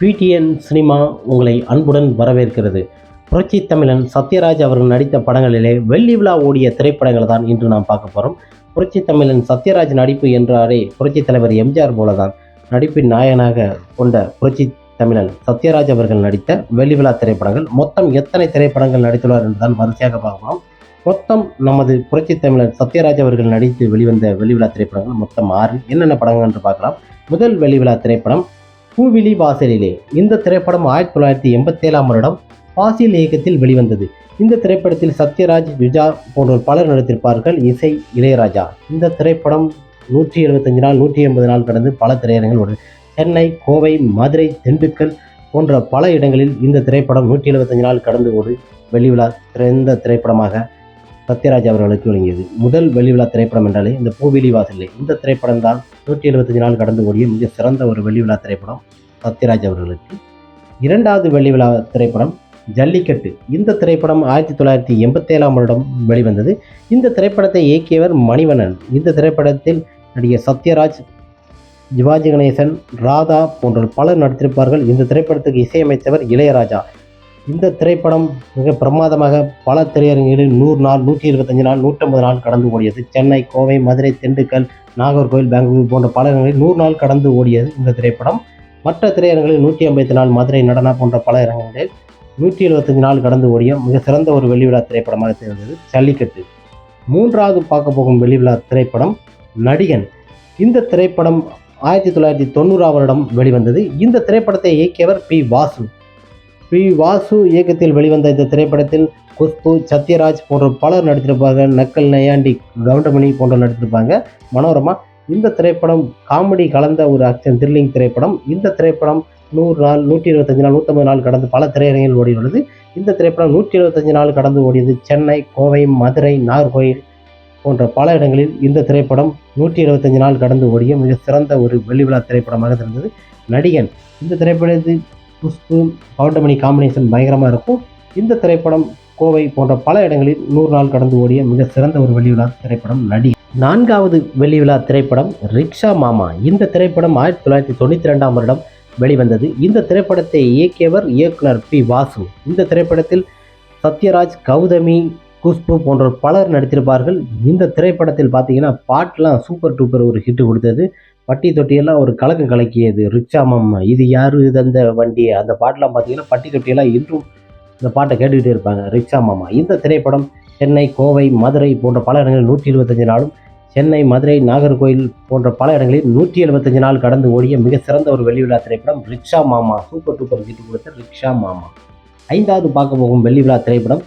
PTN cinema உங்களை அன்புடன் வரவேற்கிறது. புரட்சி தமிழன் சத்யராஜ் அவர்கள் நடித்த படங்களிலே வெள்ளி விழா ஓடிய திரைப்படங்களை தான் இன்று நாம் பார்க்க போகிறோம் புரட்சி தமிழன் சத்யராஜ் நடிப்பு என்றாரே புரட்சி தலைவர் எம்ஜிஆர் போலதான் நடிப்பின் நாயனாக கொண்ட புரட்சி தமிழன் சத்யராஜ் அவர்கள் நடித்த வெள்ளி விழா திரைப்படங்கள். மொத்தம் எத்தனை திரைப்படங்கள் நடித்துள்ளார் என்று தான் வரிசையாக பார்க்கலாம். மொத்தம் நமது புரட்சி தமிழன் சத்யராஜ் அவர்கள் நடித்து வெளிவந்த வெள்ளி விழா திரைப்படங்கள் மொத்தம் ஆறு என்னென்ன படங்கள் என்று பார்க்கலாம். முதல் வெள்ளி விழா திரைப்படம் பூவிழி வாசலிலே இந்த திரைப்படம் ஆயிரத்தி தொள்ளாயிரத்தி எண்பத்தேழாம் வருடம் பாசில் இயக்கத்தில் வெளிவந்தது. இந்த திரைப்படத்தில் சத்யராஜ் விஜா போன்றோர் பலர் நடித்திருப்பார்கள். இசை இளையராஜா. இந்த திரைப்படம் நூற்றி எழுபத்தஞ்சு நாள் நூற்றி எண்பது நாள் கடந்து பல திரையரங்கில் உள்ளன சென்னை கோவை மதுரை திண்டுக்கல் போன்ற பல இடங்களில் இந்த திரைப்படம் நூற்றி எழுபத்தஞ்சு நாள் கடந்து ஒரு வெளிவிழா திறந்த திரைப்படமாக சத்யராஜ் அவர்களுக்கு வழங்கியது. முதல் வெளிவிழா திரைப்படம் என்றாலே இந்த பூவிலி வாசலே இந்த திரைப்படம் தான் நூற்றி எழுபத்தஞ்சு நாள் கடந்து ஓடிய மிக சிறந்த ஒரு வெளிவிழா திரைப்படம் சத்யராஜ் அவர்களுக்கு. இரண்டாவது வெளிவிழா திரைப்படம் ஜல்லிக்கட்டு. இந்த திரைப்படம் ஆயிரத்தி தொள்ளாயிரத்தி எண்பத்தேழாம் வருடம் வெளிவந்தது. இந்த திரைப்படத்தை இயக்கியவர் மணிவண்ணன். இந்த திரைப்படத்தில் நடிகர் சத்யராஜ் சிவாஜி கணேசன் ராதா போன்ற பலர் நடித்திருப்பார்கள். இந்த திரைப்படத்துக்கு இசையமைத்தவர் இளையராஜா. இந்த திரைப்படம் மிக பிரமாதமாக பல திரையரங்குகளில் நூறு நாள் நூற்றி இருபத்தஞ்சு நாள் நூற்றம்பது நாள் கடந்து ஓடியது. சென்னை கோவை மதுரை திண்டுக்கல் நாகர்கோவில் பெங்களூர் போன்ற பல இடங்களில் நூறு நாள் கடந்து ஓடியது இந்த திரைப்படம். மற்ற திரையரங்குகளில் நூற்றி ஐம்பத்தி நாள் மதுரை நடனா போன்ற பல இடங்களில் நூற்றி எழுபத்தஞ்சு நாள் கடந்து ஓடிய மிக சிறந்த ஒரு வெள்ளிவிழா திரைப்படமாக திகழ்ந்தது ஜல்லிக்கட்டு. மூன்றாவது பார்க்க போகும் வெள்ளிவிழா திரைப்படம் நடிகன். இந்த திரைப்படம் ஆயிரத்தி தொள்ளாயிரத்தி தொண்ணூறாம் வருடம் வெளிவந்தது. இந்த திரைப்படத்தை இயக்கியவர் பி. வாசு. பி வாசு இயக்கத்தில் வெளிவந்த இந்த திரைப்படத்தில் குஷ்பு சத்யராஜ் போன்ற பலர் நடித்திருப்பார்கள் நக்கல் நையாண்டி கவுண்டமணி போன்ற நடித்திருப்பாங்க. மனோரமா இந்த திரைப்படம் காமெடி கலந்த ஒரு ஆக்ஷன் த்ரில்லிங் திரைப்படம். இந்த திரைப்படம் நூறு நாள் நூற்றி இருபத்தஞ்சு நாள் நூற்றம்பது நாள் கடந்து பல திரையரங்கில் ஓடியுள்ளது இந்த திரைப்படம் நூற்றி எழுபத்தஞ்சு நாள் கடந்து ஓடியது சென்னை கோவை மதுரை நாகர்கோயில் போன்ற பல இடங்களில் இந்த திரைப்படம் நூற்றி இருபத்தஞ்சு நாள் கடந்து ஓடிய மிக சிறந்த ஒரு வெளிவிழா திரைப்படமாக இருந்தது. நடிகன் இந்த திரைப்படத்தில் குஷ்பு பவுண்டமணி காம்பினேஷன் பயங்கரமாக இருக்கும். இந்த திரைப்படம் கோவை போன்ற பல இடங்களில் நூறு நாள் கடந்து ஓடிய மிக சிறந்த ஒரு வெள்ளி திரைப்படம் நடி. நான்காவது வெள்ளி விழா திரைப்படம் ரிக்ஷா மாமா. இந்த திரைப்படம் ஆயிரத்தி தொள்ளாயிரத்தி தொண்ணூற்றி ரெண்டாம் வருடம் வெளிவந்தது. இந்த திரைப்படத்தை இயக்கியவர் இயக்குனர் பி. வாசு. இந்த திரைப்படத்தில் சத்யராஜ் கௌதமி குஷ்பு போன்ற பலர் நடித்திருப்பார்கள். இந்த திரைப்படத்தில் பார்த்தீங்கன்னா பாட்டெலாம் சூப்பர் டூப்பர் ஒரு ஹிட் கொடுத்தது. பட்டி தொட்டியெல்லாம் ஒரு கலக்கம் கலக்கியது. ரிக்ஷா மாமா இது யார் இது அந்த வண்டி அந்த பாட்டெலாம் பார்த்தீங்கன்னா பட்டி தொட்டியெல்லாம் இன்றும் இந்த பாட்டை கேட்டுக்கிட்டே இருப்பாங்க. ரிக்ஷா மாமா இந்த திரைப்படம் சென்னை கோவை மதுரை போன்ற பல இடங்களில் நூற்றி இருபத்தஞ்சு நாளும் சென்னை மதுரை நாகர்கோயில் போன்ற பல இடங்களில் நூற்றி எழுபத்தஞ்சு நாள் கடந்து ஓடிய மிக சிறந்த ஒரு வெள்ளிவிழா திரைப்படம் Rickshaw Mama super duper hit கொடுத்த ரிக்ஷா மாமா ஐந்தாவது பார்க்க போகும் வெள்ளி விழா திரைப்படம்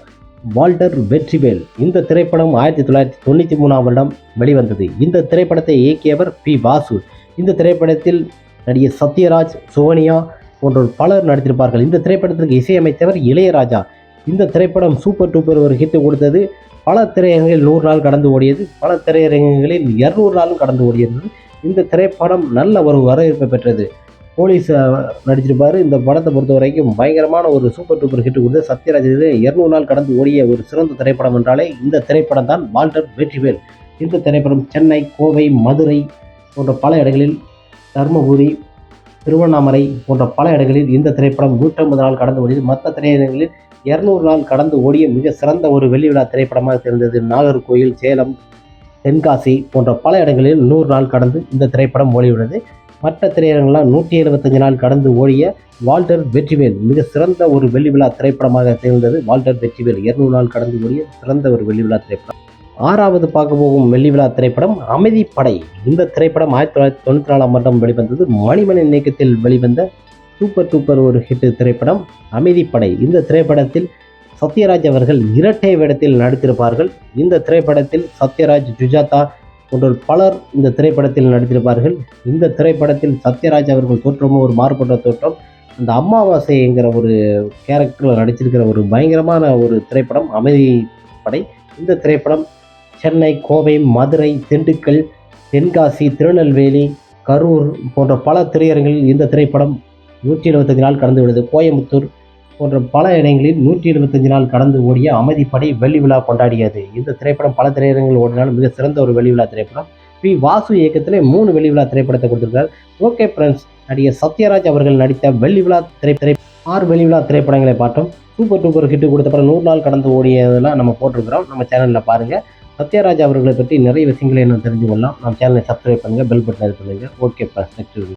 வால்டர் வெற்றிவேல். இந்த திரைப்படம் ஆயிரத்தி தொள்ளாயிரத்தி தொண்ணூற்றி மூணாம் வருடம் வெளிவந்தது. இந்த திரைப்படத்தை இயக்கியவர் பி. வாசு. இந்த திரைப்படத்தில் நடிகர் சத்யராஜ் சோனியா போன்றோர் பலர் நடித்திருப்பார்கள். இந்த திரைப்படத்திற்கு இசையமைத்தவர் இளையராஜா. இந்த திரைப்படம் சூப்பர் டூப்பர் ஒரு ஹிட் கொடுத்தது. பல திரையரங்கில் நூறு நாள் கடந்து ஓடியது. பல திரையரங்குகளில் இரநூறு நாளும் கடந்து ஓடியது. இந்த திரைப்படம் நல்ல ஒரு வரவேற்பை பெற்றது. போலீஸ் நடிச்சிருப்பார். இந்த படத்தை பொறுத்த வரைக்கும் பயங்கரமான ஒரு சூப்பர் டூப்பர் ஹிட் கொடுத்து சத்யராஜ் இரநூறு நாள் கடந்து ஓடிய ஒரு சிறந்த திரைப்படம் என்றாலே இந்த திரைப்படம் தான் வால்டர் வெற்றிவேல். இந்த திரைப்படம் சென்னை கோவை மதுரை போன்ற பல இடங்களில் தருமபுரி திருவண்ணாமலை போன்ற பல இடங்களில் இந்த திரைப்படம் நூற்றம்பது நாள் கடந்து ஓடியது. மற்ற திரையரங்களில் இரநூறு நாள் கடந்து ஓடிய மிக சிறந்த ஒரு வெள்ளி விழா திரைப்படமாக சேர்ந்தது நாகர்கோயில் சேலம் தென்காசி போன்ற பல இடங்களில் நூறு நாள் கடந்து இந்த திரைப்படம் ஓடியுள்ளது மற்ற திரையரங்கெல்லாம் நூற்றி எழுபத்தஞ்சு நாள் கடந்து ஓடிய வால்டர் வெற்றிவேல் மிக சிறந்த ஒரு வெள்ளி விழா திரைப்படமாக திகழ்ந்தது. வால்டர் வெற்றிவேல் இருநூறு நாள் கடந்து ஓடிய சிறந்த ஒரு வெள்ளி விழா திரைப்படம். ஆறாவது பார்க்க போகும் வெள்ளி விழா திரைப்படம் அமைதிப்படை இந்த திரைப்படம் ஆயிரத்தி தொள்ளாயிரத்தி தொண்ணூற்றி நாலாம் வருடம் வெளிவந்தது. மணிமணன் இயக்கத்தில் வெளிவந்த சூப்பர் டூப்பர் ஒரு ஹிட் திரைப்படம் அமைதிப்படை இந்த திரைப்படத்தில் சத்யராஜ் அவர்கள் இரட்டை வேடத்தில் நடித்திருப்பார்கள். இந்த திரைப்படத்தில் சத்யராஜ் ஜுஜாதா போன்ற பலர் இந்த திரைப்படத்தில் நடித்திருப்பார்கள். இந்த திரைப்படத்தில் சத்யராஜ் அவர்கள் தோற்றமும் ஒரு மாறுபட்ட தோற்றம் அந்த அமாவாசைங்கிற ஒரு கேரக்டரில் நடிச்சிருக்கிற ஒரு பயங்கரமான ஒரு திரைப்படம் அமைதி படை. இந்த திரைப்படம் சென்னை கோவை மதுரை திண்டுக்கல் தென்காசி திருநெல்வேலி கரூர் போன்ற பல திரையரங்கில் இந்த திரைப்படம் நூற்றி எழுபத்தஞ்சு நாள் கடந்து விடுது கோயம்புத்தூர் போன்ற பல இடங்களில் நூற்றி எழுபத்தஞ்சு நாள் கடந்து ஓடிய அமைதிப்படை வெள்ளி விழா கொண்டாடியது. இந்த திரைப்படம் பல திரையரங்கில் ஓடினாலும் மிக சிறந்த ஒரு வெள்ளி விழா திரைப்படம். பி. வாசு இயக்கத்தில் மூணு வெள்ளி விழா திரைப்படத்தை கொடுத்திருக்கார். ஓகே ஃப்ரெண்ட்ஸ் நடிகர் சத்யராஜ் அவர்கள் நடித்த வெள்ளி விழா திரை திரை ஆறு வெள்ளி விழா திரைப்படங்களை பார்த்தோம். சூப்பர் டூப்பர் ஹிட் கொடுத்த படம் நூறு நாள் கடந்து ஓடியதெல்லாம் நம்ம போட்டிருக்கிறோம். நம்ம சேனலில் பாருங்கள் சத்யராஜ் அவர்களை பற்றி நிறைய விஷயங்களை இன்னும் தெரிஞ்சு கொள்ளலாம் நம்ம சேனலை சப்ஸ்கிரைப் பண்ணுங்கள் பெல் பட்டன் இது பண்ணுங்கள் ஓகே ஃப்ரெண்ட்ஸ் நெக்ஸ்ட்